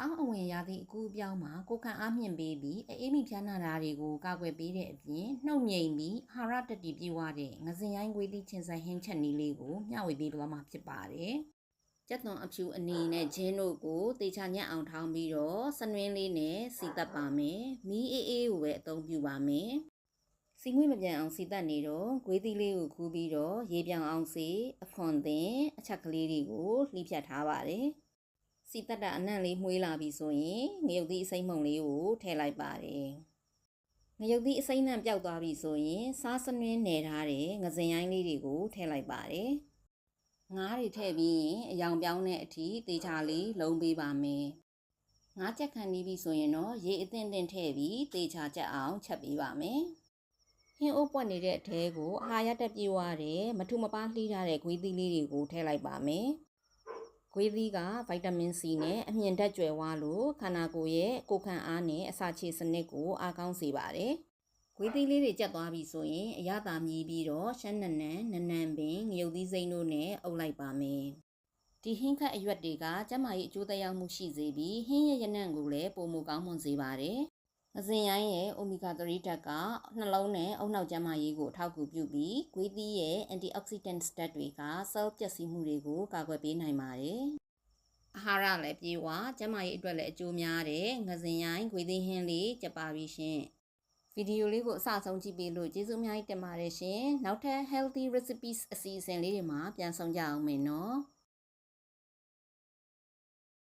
စောင်းအဝင်ရသည့်အကူအပြောင်းမှာကိုယ်ခံအားမြင့်ပေးပြီးအေးမိဖျားနာတာတွေကိုကာကွယ်ပေးတဲ့အပြင်နှုတ်ငိမ်ပြီးအာဟာရတက်တီပြေဝတဲ့ငစင်ရိုင်းခွေးလိချင်းဆိုင်ဟင်းချက်နည်းလေးကိုမျှဝေပေးသွားမှာဖြစ်ပါတယ်။ကြက်သွန်အဖြူအနေနဲ့ဂျင်းတို့ကိုတေချာညက်အောင်ထောင်းပြီးတော့စနွင်းလေးနဲ့စီတက်ပါမယ်။မီးအေးအေးကိုပဲအသုံးပြုပါမယ်။စီငွေ့မပြန်အောင်စီတက်နေတော့ဂွေးသီးလေးကိုခူးပြီးတော့ရေပြောင်အောင်စေအခွန်သင်အချက်ကလေးတွေကိုလှိဖြတ်ထားပါတယ်။ စီတက်တာအနံ့လေးမှုေးလာပြီဆိုရင်ငရုတ်သီးအစိမ့်မှုန်လေးကိုထည့်လိုက်ပါတယ်။ငရုတ်သီးအစိမ့်နှံ့ပျောက်သွားပြီဆိုရင်စားစနွင်းနယ်ထားတဲ့ငစင်ရိုင်းလေးတွေကိုထည့်လိုက်ပါတယ်။ငါးတွေထည့်ပြီးရင်အယောင်ပြောင်းတဲ့အထိတေချာလေးလုံးပေးပါမယ်။ငါးချက်ခံနေပြီဆိုရင်တော့ရေအသင့်အသင့်ထည့်ပြီးတေချာချက်အောင်ချက်ပေးပါမယ်။ဟင်းအိုးပွက်နေတဲ့အထဲကိုအာဟာရတက်ပြေဝတဲ့မထုမပားလှီးထားတဲ့ဂွေးသီးလေးတွေကိုထည့်လိုက်ပါမယ်။ ဂွေးသီးကဗိုက်တာမင်စီနဲ့အမြင့်ဓာတ်ကြွယ်ဝလို့ခန္ဓာကိုယ်ရဲ့ကိုယ်ခံအားနဲ့အစာချေစနစ်ကိုအားကောင်းစေပါတယ်။ဂွေးသီးလေးတွေကျက်သွားပြီဆိုရင်အရသာမြည်ပြီးတော့ရှမ်းနနန်နနန်ပင်ငရုတ်သီးစိမ့်တို့နဲ့အုပ်လိုက်ပါမယ်။ဒီဟင်းခတ်အရွက်တွေကကျန်းမာရေးအကျိုးသက်ရောက်မှုရှိစေပြီးဟင်းရဲ့ရနံ့ကိုလည်းပုံမကောင်းမွန်စေပါတယ်။ အစဉ်ရိုင်းရဲ့အိုမီဂါ3ဓာတ်ကနှလုံးနဲ့အုံနောက်ကျန်းမာရေးကိုအထောက်အကူပြုပြီးဂွေးသီးရဲ့ antioxidant ဓာတ်တွေက cell ပျက်စီးမှုတွေကိုကာကွယ်ပေးနိုင်ပါတယ်။အာဟာရလည်းပြေဝကျန်းမာရေးအတွက်လည်းအကျိုးများတဲ့ငစင်ရိုင်းဂွေးသီးဟင်းလေးကြပါပြီရှင်။ဗီဒီယိုလေးကိုအစဆုံးကြည့်ပေးလို့ကျေးဇူးအများကြီးတင်ပါတယ်ရှင်။နောက်ထပ် healthy recipes အစီအစဉ်လေးတွေမှာပြန်ဆောင်ကြအောင်မယ်နော်။